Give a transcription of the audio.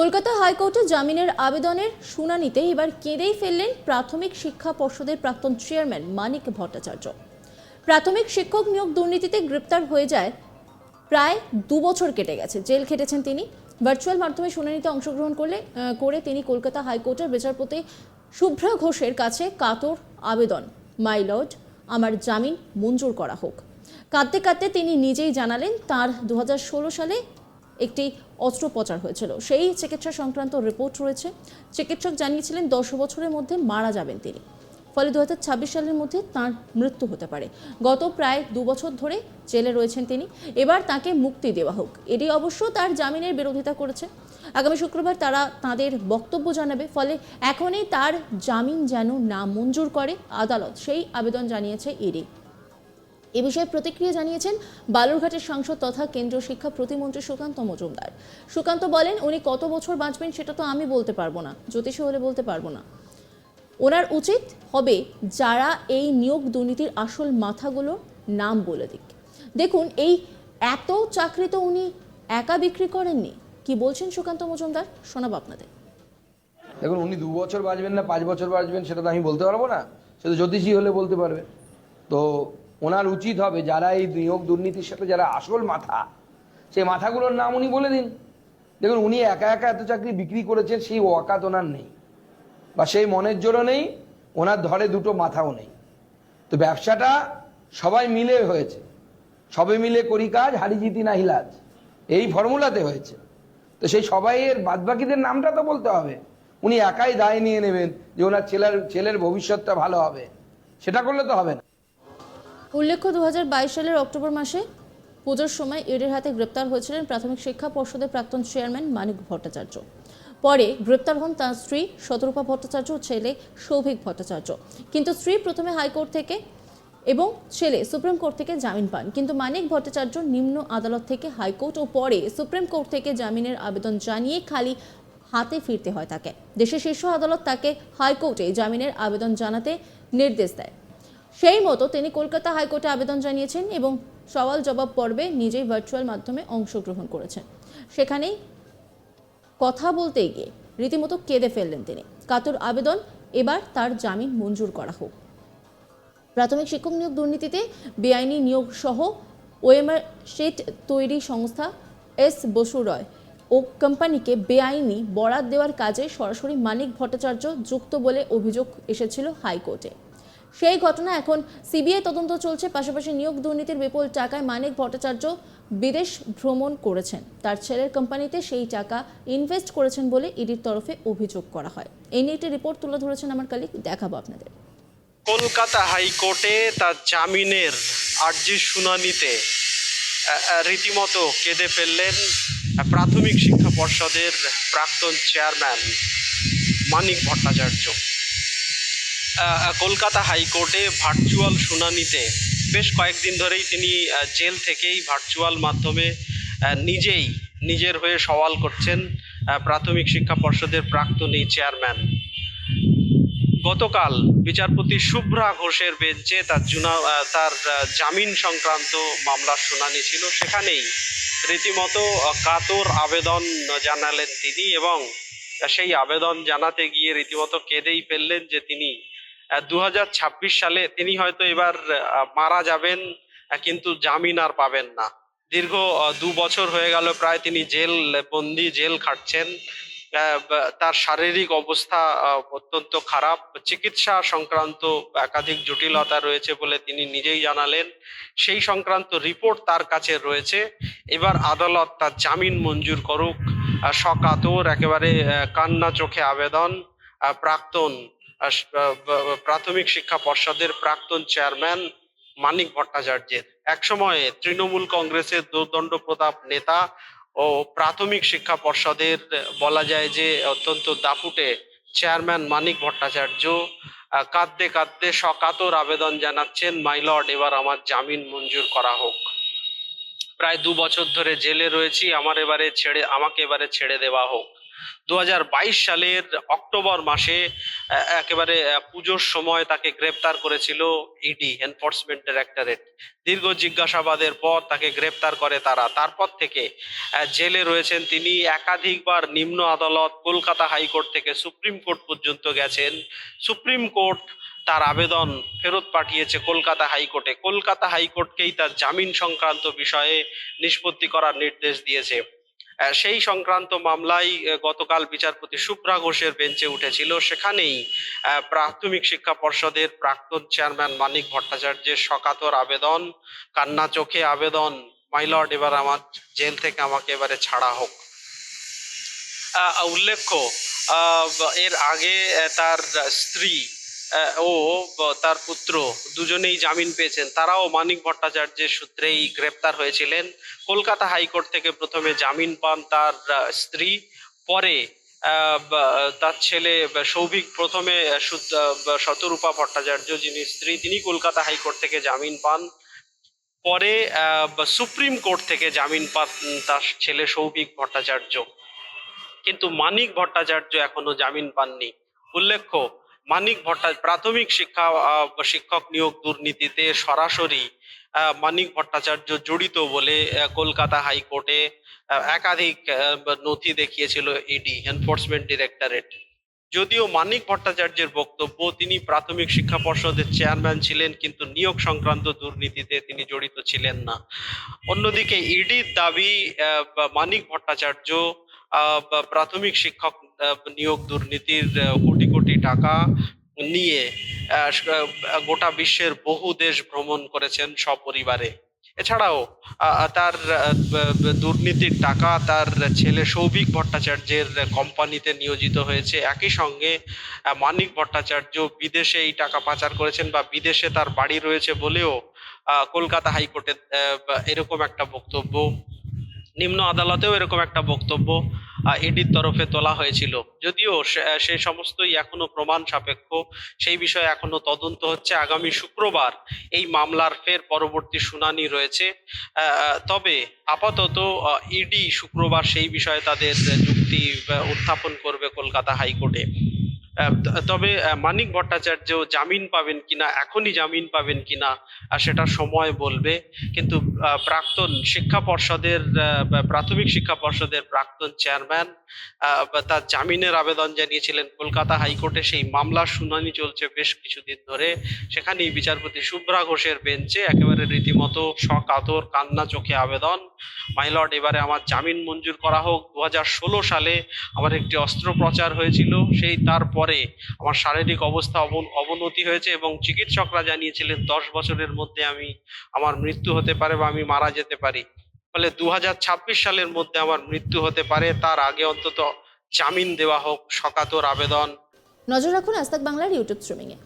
কলকাতা হাইকোর্টে জামিনের আবেদনের শুনানিতে এবার কেঁদেই ফেললেন প্রাথমিক শিক্ষা পর্ষদের প্রাক্তন চেয়ারম্যান মানিক ভট্টাচার্য। প্রাথমিক শিক্ষক নিয়োগ দুর্নীতিতে গ্রেপ্তার হয়ে যায় প্রায় দু বছর কেটে গেছে। জেল খেটেছেন তিনি। ভার্চুয়াল মাধ্যমে শুনানিতে অংশগ্রহণ করলে করে তিনি কলকাতা হাইকোর্টের বিচারপতি শুভ্রা ঘোষের কাছে কাতর আবেদন। মাই লর্ড, আমার জামিন মঞ্জুর করা হোক। কাঁদতে কাঁদতে তিনি নিজেই জানালেন, তার দু হাজার ষোলো সালে একটি অস্ত্রোপচার হয়েছিল। সেই চিকিৎসা সংক্রান্ত রিপোর্ট রয়েছে। চিকিৎসক জানিয়েছিলেন, দশ বছরের মধ্যে মারা যাবেন তিনি। ফলে দু হাজার ছাব্বিশ সালের মধ্যে তার মৃত্যু হতে পারে। গত প্রায় দু বছর ধরে জেলে রয়েছেন তিনি। এবার তাকে মুক্তি দেওয়া হোক। এটি অবশ্য তার জামিনের বিরোধিতা করেছে। আগামী শুক্রবার তারা তাদের বক্তব্য জানাবে। ফলে এখনই তার জামিন যেন না মঞ্জুর করে আদালত। সেই আবেদন জানিয়েছে ইডি। এ বিষয়ে প্রতিক্রিয়া জানিয়েছেন বালুরঘাটের সাংসদ তথা কেন্দ্রীয় শিক্ষা প্রতিমন্ত্রী সুকান্ত মজুমদার। সুকান্ত বলেন, উনি কত বছর বাঁচবেন সেটা তো আমি বলতে পারব না, জ্যোতিষী হলে বলতে পারব না। ওনার উচিত হবে যারা এই নিয়োগ দুর্নীতির আসল মাথাগুলোর নাম বলে দিক। দেখুন, এই এত চাকরি তো উনি একা বিক্রি করেননি। কি বলছেন সুকান্ত মজুমদার? শোনাবো আপনাদের। দেখুন, উনি দু বছর বাঁচবেন না, পাঁচ বছর বাঁচবেন, সেটা তো আমি বলতে পারব না সে তো জ্যোতিষী হলে বলতে পারবে। তো ওনার উচিত হবে যারা এই নিয়োগ দুর্নীতির সাথে যারা আসল মাথা সেই মাথাগুলোর নাম উনি বলে দিন। দেখুন, উনি একা একা এত চাকরি বিক্রি করেছেন, সেই ওয়াকাত ওনার নেই। বা সেই মনের জোরও নেই, ওনার ধরে দুটো মাথাও নেই। তো ব্যবসাটা সবাই মিলে হয়েছে। সবে মিলে করি কাজ, হারি জিতি না হিলাজ। এই ফর্মুলাতে হয়েছে। তো সেই সবাইয়ের বাদবাকিদের নামটা তো বলতে হবে। উনি একাই দায় নিয়ে নেবেন যে ওনার ছেলের ছেলের ভবিষ্যৎটা ভালো হবে। সেটা করলে তো হবে না। উল্লেখ্য দু হাজার বাইশ সালের অক্টোবর মাসে পুজোর সময় ইডির হাতে গ্রেপ্তার হয়েছিলেন প্রাথমিক শিক্ষা পর্ষদের প্রাক্তন চেয়ারম্যান মানিক ভট্টাচার্য। পরে গ্রেপ্তার হন তার স্ত্রী শতরূপা ভট্টাচার্য ও ছেলে সৌভিক ভট্টাচার্য। কিন্তু স্ত্রী প্রথমে হাইকোর্ট থেকে এবং ছেলে সুপ্রিম কোর্ট থেকে জামিন পান। কিন্তু মানিক ভট্টাচার্য নিম্ন আদালত থেকে হাইকোর্ট ও পরে সুপ্রিম কোর্ট থেকে জামিনের আবেদন জানিয়ে খালি হাতে ফিরতে হয় তাকে। দেশের শীর্ষ আদালত তাকে হাইকোর্টে জামিনের আবেদন জানাতে নির্দেশ দেয়। সেই মতো তিনি কলকাতা হাইকোর্টে আবেদন জানিয়েছেন এবং সওয়াল জবাব পর্বে নিজেই ভার্চুয়াল মাধ্যমে অংশগ্রহণ করেছেন। সেখানেই কথা বলতে গিয়ে রীতিমতো কেঁদে ফেললেন তিনি। কাতুর আবেদন এবার তার জামিন মঞ্জুর করা হোক। প্রাথমিক শিক্ষক নিয়োগ দুর্নীতিতে বেআইনি নিয়োগ সহ ওএমআর শিট তৈরি সংস্থা এস বসু রয় ও কোম্পানিকে বেআইনি বরাত দেওয়ার কাজে সরাসরি মানিক ভট্টাচার্য যুক্ত বলে অভিযোগ এসেছিল হাইকোর্টে। সেই ঘটনা এখন সিবিআই তদন্ত চলছে, পাশাপাশি নিয়োগ দুর্নীতির বিপুল টাকায় মানিক ভট্টাচার্য বিদেশ ভ্রমণ করেছেন। তার ছেলের কোম্পানিতে সেই টাকা ইনভেস্ট করেছেন বলে ইডির তরফে অভিযোগ করা হয়। এই নিয়ে একটি রিপোর্ট তুলে ধরেছেন আমার কালিক দেখাবো আপনাদের। কলকাতা হাইকোর্টে তার জামিনের আর্জির শুনানিতে রীতিমতো কেঁদে ফেললেন প্রাথমিক শিক্ষা পর্ষদের প্রাক্তন চেয়ারম্যান মানিক ভট্টাচার্য। কলকাতা হাইকোর্টে ভার্চুয়াল শুনানিতে বেশ কয়েকদিন ধরেই তিনি জেল থেকেই ভার্চুয়াল মাধ্যমে নিজেই নিজের হয়ে সওয়াল করছেন প্রাথমিক শিক্ষা পর্ষদের প্রাক্তন এই চেয়ারম্যান। গতকাল বিচারপতি শুভ্রা ঘোষের বেঞ্চে তার জুনা তার জামিন সংক্রান্ত মামলার শুনানি ছিল। সেখানেই রীতিমতো কাতর আবেদন জানালেন তিনি এবং সেই আবেদন জানাতে গিয়ে রীতিমতো কেঁদেই ফেললেন যে তিনি দু হাজার ছাব্বিশ সালে তিনি হয়তো এবার মারা যাবেন কিন্তু জামিন আর পাবেন না। দীর্ঘ দু বছর হয়ে গেল প্রায় তিনি জেল, বন্দি জেল খাটছেন। তার শারীরিক অবস্থা অত্যন্ত খারাপ। চিকিৎসা সংক্রান্ত একাধিক জটিলতা রয়েছে বলে তিনি নিজেই জানালেন। সেই সংক্রান্ত রিপোর্ট তার কাছে রয়েছে। এবার আদালত তার জামিন মঞ্জুর করুক। সকাতর একেবারে কান্না চোখে আবেদন। প্রাক্তন প্রাথমিক শিক্ষা পর্ষদের প্রাক্তন চেয়ারম্যান মানিক ভট্টাচার্যের। একসময়ে তৃণমূল কংগ্রেসের দুর্দণ্ড প্রতাপ নেতা ও প্রাথমিক শিক্ষা পর্ষদের, বলা যায় যে, অত্যন্ত দাপুটে চেয়ারম্যান মানিক ভট্টাচার্য কাঁদতে কাঁদতে সকাতর আবেদন জানাচ্ছেন মাইলর্ড এবার আমার জামিন মঞ্জুর করা হোক। প্রায় দু বছর ধরে জেলে রয়েছি, আমার এবারে ছেড়ে, আমাকে এবারে ছেড়ে দেওয়া হোক। দু হাজার বাইশ সালের অক্টোবর মাসে একেবারে পুজোর সময় তাকে গ্রেপ্তার করেছিল ইডি এনফোর্সমেন্ট ডাইরেক্টরেট দীর্ঘ জিজ্ঞাসাবাদের পর তাকে গ্রেপ্তার করে তারা। তারপর থেকে জেলে রয়েছেন তিনি। একাধিকবার নিম্ন আদালত কলকাতা হাইকোর্ট থেকে সুপ্রিম কোর্ট পর্যন্ত গেছেন। সুপ্রিম কোর্ট তার আবেদন ফেরত পাঠিয়েছে কলকাতা হাইকোর্টে। কলকাতা হাইকোর্টকেই তার জামিন সংক্রান্ত বিষয়ে নিষ্পত্তি করার নির্দেশ দিয়েছে। সেই সংক্রান্ত মামলায় গতকাল বিচারপতি শুভ্রা ঘোষের বেঞ্চে উঠেছিল। সেখানেই প্রাথমিক শিক্ষা পর্ষদের প্রাক্তন চেয়ারম্যান মানিক ভট্টাচার্যের সকাতর আবেদন, কান্না চোখে আবেদন মাইলর্ড এবার আমার জেল থেকে আমাকে এবারে ছাড়া হোক। উল্লেখ্য এর আগে তার স্ত্রী ও তার পুত্র, দুজনেই জামিন পেয়েছেন। তারাও মানিক ভট্টাচার্যের সূত্রেই গ্রেপ্তার হয়েছিলেন। কলকাতা হাইকোর্ট থেকে প্রথমে জামিন পান তার স্ত্রী। পরে তার ছেলে সৌভিক প্রথমে শতরূপা ভট্টাচার্য যিনি স্ত্রী, তিনি কলকাতা হাইকোর্ট থেকে জামিন পান। পরে সুপ্রিম কোর্ট থেকে জামিন পান তার ছেলে সৌভিক ভট্টাচার্য। কিন্তু মানিক ভট্টাচার্য এখনও জামিন পাননি। উল্লেখ্য মানিক ভট্টা প্রাথমিক শিক্ষা শিক্ষক নিয়োগ দুর্নীতিতে সরাসরি মানিক ভট্টাচার্য জড়িত বলে কলকাতা হাইকোর্টে একাধিক নথি দেখিয়েছিল ইডি এনফোর্সমেন্ট ডিরেক্টরেট যদিও মানিক ভট্টাচার্যের বক্তব্য, তিনি প্রাথমিক শিক্ষা পর্ষদের চেয়ারম্যান ছিলেন, কিন্তু নিয়োগ সংক্রান্ত দুর্নীতিতে তিনি জড়িত ছিলেন না। অন্যদিকে, ইডির দাবি মানিক ভট্টাচার্য প্রাথমিক শিক্ষক নিয়োগ দুর্নীতির কোটি কোটি টাকা নিয়ে গোটা বিশ্বের বহু দেশ ভ্রমণ করেছেন সপরিবারে। এছাড়াও তার দুর্নীতির টাকা তার ছেলে সৌভিক ভট্টাচার্যের কোম্পানিতে নিয়োজিত হয়েছে। একই সঙ্গে মানিক ভট্টাচার্য বিদেশে এই টাকা পাচার করেছেন বা বিদেশে তার বাড়ি রয়েছে বলেও কলকাতা হাইকোর্টে এরকম একটা বক্তব্য, নিম্ন আদালতেও এরকম একটা বক্তব্য। ইডির তরফে তোলা হয়েছিল। যদিও সে- সমস্তই এখনও প্রমাণ সাপেক্ষ, সেই বিষয়ে এখনও তদন্ত হচ্ছে আগামী শুক্রবার। এই মামলার ফের পরবর্তী শুনানি রয়েছে। তবে আপাতত ইডি শুক্রবার সেই বিষয়ে তাদের যুক্তি উত্থাপন করবে কলকাতা হাইকোর্টে। তবে মানিক ভট্টাচার্য জামিন পাবেন কিনা, এখনই জামিন পাবেন কিনা সেটা সময় বলবে। কিন্তু প্রাক্তন শিক্ষা পর্ষদের প্রাথমিক শিক্ষা পর্ষদের প্রাক্তন চেয়ারম্যান তার জামিনের আবেদন জানিয়েছিলেন কলকাতা হাইকোর্টে, সেই মামলার শুনানি চলছে বেশ কিছুদিন ধরে। সেখানেই বিচারপতি শুভ্রা ঘোষের বেঞ্চে, একেবারে রীতিমতো সকাতর কান্না, চোখে আবেদন। মাইলর্ড এবারে আমার জামিন মঞ্জুর করা হোক। দুহাজার ষোলো সালে আমার একটি অস্ত্রোপচার হয়েছিল। সেই তারপরে আমার শারীরিক অবস্থা অবন- অবনতি হয়েছে এবং চিকিৎসকরা জানিয়েছিলেন, দশ বছরের মধ্যে আমি, আমার মৃত্যু হতে পারে বা আমি মারা যেতে পারি। ফলে দু হাজার ছাব্বিশ সালের মধ্যে আমার মৃত্যু হতে পারে। তার আগে অন্তত জামিন দেওয়া হোক, সকাতর আবেদন। নজর রাখুন আস্তাক বাংলার ইউটিউব স্ট্রিমিংয়ে